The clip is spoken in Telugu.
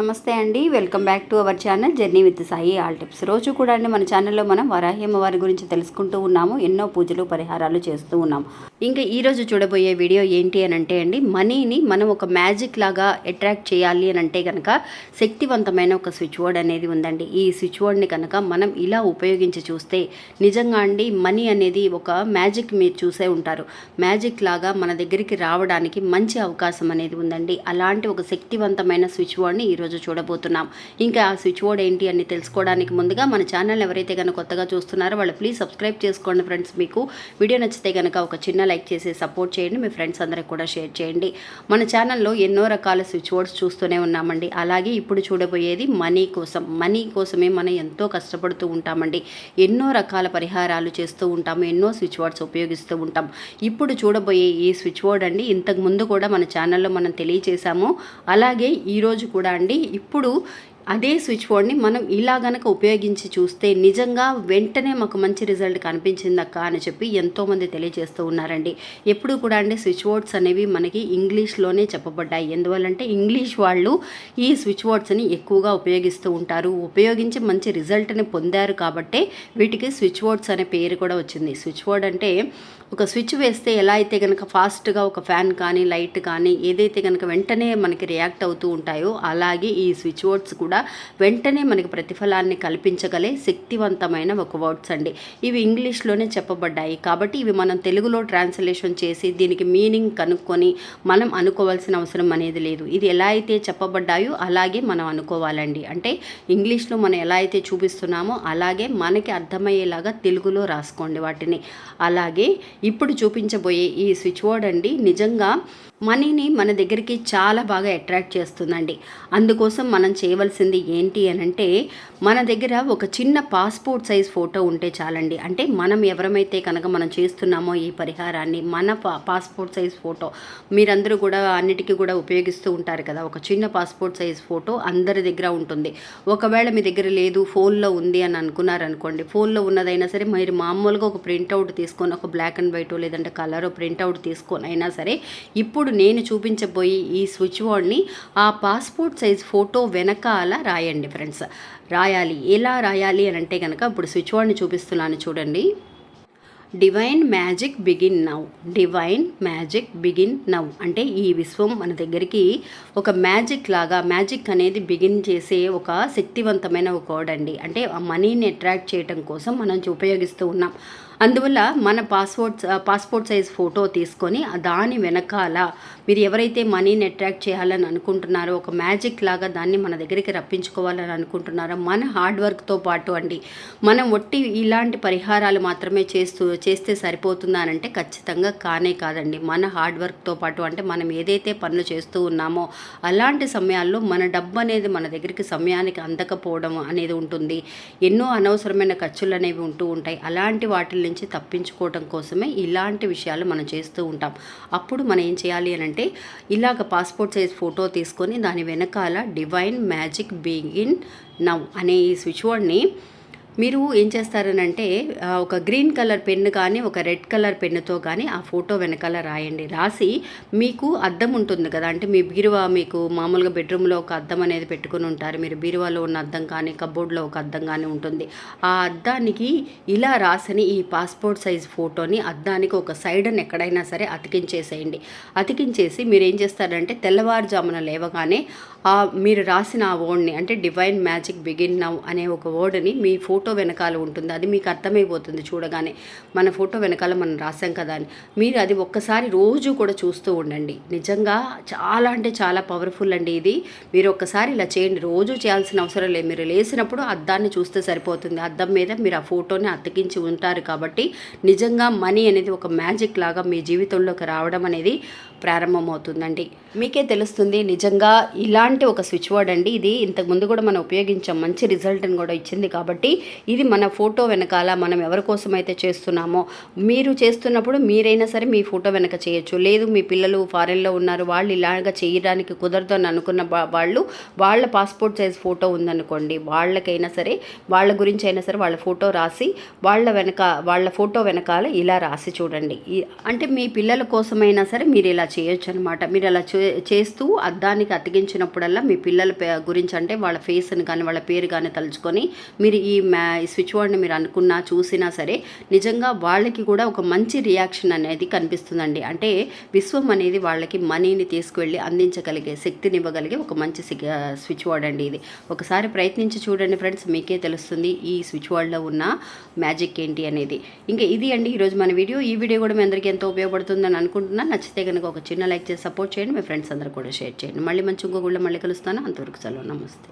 నమస్తే అండి welcome back to our channel journey with Sai all tips. రోజు కూడా అండి మన ఛానల్లో మనం వరాహ్యమ్మ వారి గురించి తెలుసుకుంటూ ఉన్నాము ఎన్నో పూజలు పరిహారాలు చేస్తూ ఉన్నాము. ఇంకా ఈ రోజు చూడబోయే వీడియో ఏంటి అని అంటే అండి మనీని మనం ఒక మ్యాజిక్ లాగా అట్రాక్ట్ చేయాలి అని అంటే కనుక శక్తివంతమైన ఒక స్విచ్ బోర్డ్ అనేది ఉందండి. ఈ స్విచ్ బోర్డ్ని కనుక మనం ఇలా ఉపయోగించి చూస్తే నిజంగా అండి మనీ అనేది ఒక మ్యాజిక్ మీరు చూసే ఉంటారు. మ్యాజిక్ లాగా మన దగ్గరికి రావడానికి మంచి అవకాశం అనేది ఉందండి. అలాంటి ఒక శక్తివంతమైన స్విచ్ బోర్డ్ని ఈరోజు చూడబోతున్నాం. ఇంకా ఆ స్విచ్ బోర్డ్ ఏంటి అని తెలుసుకోవడానికి ముందుగా మన ఛానల్ ఎవరైతే కనుక కొత్తగా చూస్తున్నారో వాళ్ళు ప్లీజ్ సబ్స్క్రైబ్ చేసుకోండి ఫ్రెండ్స్. మీకు వీడియో నచ్చితే కనుక ఒక చిన్న లైక్ చేసి సపోర్ట్ చేయండి. మీ ఫ్రెండ్స్ అందరికి కూడా షేర్ చేయండి. మన ఛానల్లో ఎన్నో రకాల స్విచ్ బోర్డ్స్ చూస్తూనే ఉన్నామండి. అలాగే ఇప్పుడు చూడబోయేది మనీ కోసం. మనీ కోసమే మనం ఎంతో కష్టపడుతూ ఉంటామండి. ఎన్నో రకాల పరిహారాలు చేస్తూ ఉంటాము. ఎన్నో స్విచ్ బోర్డ్స్ ఉపయోగిస్తూ ఉంటాం. ఇప్పుడు చూడబోయే ఈ స్విచ్ బోర్డ్ అండి ఇంతకు ముందు కూడా మన ఛానల్లో మనం తెలియచేసాము అలాగే ఈరోజు కూడా అండి ఇప్పుడు అదే స్విచ్ బోర్డ్ని మనం ఇలా గనక ఉపయోగించి చూస్తే నిజంగా వెంటనే మాకు మంచి రిజల్ట్ కనిపించిందక్క అని చెప్పి ఎంతోమంది తెలియజేస్తూ ఉన్నారండి. ఎప్పుడు కూడా అండి స్విచ్ బోర్డ్స్ అనేవి మనకి ఇంగ్లీష్లోనే చెప్పబడ్డాయి. ఎందువల్లంటే ఇంగ్లీష్ వాళ్ళు ఈ స్విచ్ బోర్డ్స్ని ఎక్కువగా ఉపయోగిస్తూ ఉంటారు. ఉపయోగించి మంచి రిజల్ట్ని పొందారు కాబట్టే వీటికి స్విచ్ బోర్డ్స్ అనే పేరు కూడా వచ్చింది. స్విచ్ బోర్డ్ అంటే ఒక స్విచ్ వేస్తే ఎలా అయితే కనుక ఫాస్ట్గా ఒక ఫ్యాన్ కానీ లైట్ కానీ ఏదైతే కనుక వెంటనే మనకి రియాక్ట్ అవుతూ ఉంటాయో అలాగే ఈ స్విచ్ బోర్డ్స్ కూడా వెంటనే మనకి ప్రతిఫలాన్ని కల్పించగలే శక్తివంతమైన ఒక వర్డ్స్ అండి. ఇవి ఇంగ్లీష్లోనే చెప్పబడ్డాయి. కాబట్టి ఇవి మనం తెలుగులో ట్రాన్స్లేషన్ చేసి దీనికి మీనింగ్ కనుక్కొని మనం అనుకోవాల్సిన అవసరం అనేది లేదు. ఇది ఎలా అయితే చెప్పబడ్డాయో అలాగే మనం అనుకోవాలండి. అంటే ఇంగ్లీష్లో మనం ఎలా అయితే చూపిస్తున్నామో అలాగే మనకి అర్థమయ్యేలాగా తెలుగులో రాసుకోండి వాటిని. అలాగే ఇప్పుడు చూపించబోయే ఈ స్విచ్ బోర్డ్ అండి నిజంగా మనీని మన దగ్గరికి చాలా బాగా అట్రాక్ట్ చేస్తుందండి. అందుకోసం మనం చేయవలసింది ఏంటి అని అంటే మన దగ్గర ఒక చిన్న పాస్పోర్ట్ సైజ్ ఫోటో ఉంటే చాలండి. అంటే మనం ఎవరమైతే కనుక మనం చేస్తున్నామో ఈ పరిహారాన్ని మన పా పాస్పోర్ట్ సైజ్ ఫోటో మీరందరూ కూడా అన్నిటికీ కూడా ఉపయోగిస్తూ ఉంటారు కదా. ఒక చిన్న పాస్పోర్ట్ సైజ్ ఫోటో అందరి దగ్గర ఉంటుంది. ఒకవేళ మీ దగ్గర లేదు ఫోన్లో ఉంది అని అనుకున్నారనుకోండి ఫోన్లో ఉన్నదైనా సరే మీరు మామూలుగా ఒక ప్రింట్అవుట్ తీసుకొని ఒక బ్లాక్ అండ్ వైట్ లేదంటే కలర్ ప్రింట్అవుట్ తీసుకొని అయినా సరే ఇప్పుడు నేను చూపించబోయి ఈ స్విచ్ బోర్డ్ని ఆ పాస్పోర్ట్ సైజ్ ఫోటో వెనకాల రాయండి ఫ్రెండ్స్. రాయాలి. ఎలా రాయాలి అని అంటే కనుక ఇప్పుడు స్విచ్ బోర్డ్ని చూపిస్తున్నాను చూడండి. Divine magic begin now divine magic begin now అంటే ఈ విశ్వం మన దగ్గరికి ఒక మ్యాజిక్ లాగా మ్యాజిక్ అనేది బిగిన్ చేసే ఒక శక్తివంతమైన ఒక కోడ్ అండి. అంటే ఆ మనీని అట్రాక్ట్ చేయడం కోసం మనం ఉపయోగిస్తూ ఉన్నాం. అందువల్ల మన పాస్పోర్ట్ పాస్పోర్ట్ సైజ్ ఫోటో తీసుకొని దాని వెనకాల మీరు ఎవరైతే మనీని అట్రాక్ట్ చేయాలని అనుకుంటున్నారో ఒక మ్యాజిక్ లాగా దాన్ని మన దగ్గరికి రప్పించుకోవాలని అనుకుంటున్నారో మన హార్డ్ వర్క్తో పాటు అండి మనం ఒట్టి ఇలాంటి పరిహారాలు మాత్రమే చేస్తూ చేస్తే సరిపోతుందా అని అంటే ఖచ్చితంగా కానే కాదండి. మన హార్డ్ వర్క్తో పాటు అంటే మనం ఏదైతే పనులు చేస్తూ ఉన్నామో అలాంటి సమయాల్లో మన డబ్బు అనేది మన దగ్గరికి సమయానికి అందకపోవడం అనేది ఉంటుంది. ఎన్నో అనవసరమైన ఖర్చులు అనేవి ఉంటూ ఉంటాయి. అలాంటి వాటిని నుంచి తప్పించుకోవడం కోసమే ఇలాంటి విషయాలు మనం చేస్తూ ఉంటాం. అప్పుడు మనం ఏం చేయాలి అని అంటే ఇలాగ పాస్పోర్ట్ సైజ్ ఫోటో తీసుకొని దాని వెనకాల డివైన్ మ్యాజిక్ బిగిన్ నవ్ అనే ఈ స్విచ్ బోర్డ్ని మీరు ఏం చేస్తారనంటే ఒక గ్రీన్ కలర్ పెన్ను కానీ ఒక రెడ్ కలర్ పెన్నుతో కానీ ఆ ఫోటో వెనకాల రాయండి. రాసి మీకు అద్దం ఉంటుంది కదా అంటే మీ బీరువా మీకు మామూలుగా బెడ్రూమ్లో ఒక అద్దం అనేది పెట్టుకుని ఉంటారు. మీరు బీరువాలో ఉన్న అద్దం కానీ కబోర్డ్లో ఒక అద్దం కానీ ఉంటుంది. ఆ అద్దానికి ఇలా రాసని ఈ పాస్పోర్ట్ సైజ్ ఫోటోని అద్దానికి ఒక సైడ్ని ఎక్కడైనా సరే అతికించేసేయండి. అతికించేసి మీరు ఏం చేస్తారంటే తెల్లవారుజామున లేవగానే ఆ మీరు రాసిన ఆ వర్డ్ని అంటే డివైన్ మ్యాజిక్ బిగిన్ నవ్ అనే ఒక వర్డ్ని మీ ఫోటో వెనకాల ఉంటుంది. అది మీకు అర్థమైపోతుంది చూడగానే. మన ఫోటో వెనకాల మనం రాసాం కదా అని. మీరు అది ఒక్కసారి రోజు కూడా చూస్తూ ఉండండి. నిజంగా చాలా అంటే చాలా పవర్ఫుల్ అండి ఇది. మీరు ఒక్కసారి ఇలా చేయండి. రోజు చేయాల్సిన అవసరం లేదు. మీరు లేసినప్పుడు అద్దాన్ని చూస్తే సరిపోతుంది. అద్దం మీద మీరు ఆ ఫోటోని అతికించి ఉంటారు కాబట్టి నిజంగా మనీ అనేది ఒక మ్యాజిక్ లాగా మీ జీవితంలోకి రావడం అనేది ప్రారంభమవుతుందండి. మీకే తెలుస్తుంది నిజంగా ఇలాంటి ఒక స్విచ్ బోర్డ్ అండి. ఇది ఇంతకు ముందు కూడా మనం ఉపయోగించాం మంచి రిజల్ట్ని కూడా ఇచ్చింది. కాబట్టి ఇది మన ఫోటో వెనకాల మనం ఎవరి కోసం అయితే చేస్తున్నామో మీరు చేస్తున్నప్పుడు మీరైనా సరే మీ ఫోటో వెనక చేయొచ్చు. లేదు మీ పిల్లలు ఫారెన్లో ఉన్నారు వాళ్ళు ఇలాగ చేయడానికి కుదరదు అని అనుకున్న వాళ్ళు వాళ్ళ పాస్పోర్ట్ సైజ్ ఫోటో ఉందనుకోండి వాళ్ళకైనా సరే వాళ్ళ గురించి అయినా సరే వాళ్ళ ఫోటో రాసి వాళ్ళ వెనక వాళ్ళ ఫోటో వెనకాల ఇలా రాసి చూడండి. అంటే మీ పిల్లల కోసమైనా సరే మీరు ఇలా చేయొచ్చు అనమాట మీరు అలా చే- చేస్తూ అద్దానికి అతికించినప్పుడల్లా మీ పిల్లల పే- గురించి అంటే వాళ్ళ ఫేస్ని కానీ వాళ్ళ పేరు కానీ తలుచుకొని మీరు ఈ మ్యా స్విచ్ బోర్డ్ని మీరు అనుకున్నా చూసినా సరే నిజంగా వాళ్ళకి కూడా ఒక మంచి రియాక్షన్ అనేది కనిపిస్తుందండి. అంటే విశ్వం అనేది వాళ్ళకి మనీని తీసుకువెళ్ళి అందించగలిగే శక్తిని ఇవ్వగలిగే ఒక మంచి స్విచ్ బోర్డ్ అండి ఇది. ఒకసారి ప్రయత్నించి చూడండి ఫ్రెండ్స్ మీకే తెలుస్తుంది ఈ స్విచ్ బోర్డ్లో ఉన్న మ్యాజిక్ ఏంటి అనేది. ఇంకా ఇది అండి ఈరోజు మన వీడియో. ఈ వీడియో కూడా మీ అందరికీ ఎంతో ఉపయోగపడుతుందని అనుకుంటున్నాను నచ్చితే కనుక ఒక చిన్న లైక్ చేసి సపోర్ట్ చేయండి మీ ఫ్రెండ్స్ అందరూ కూడా షేర్ చేయండి. మళ్ళీ మంచి ఇంకో గుళ్ళ మళ్ళీ కలుస్తాను. అంతవరకు సెలవు. నమస్తే.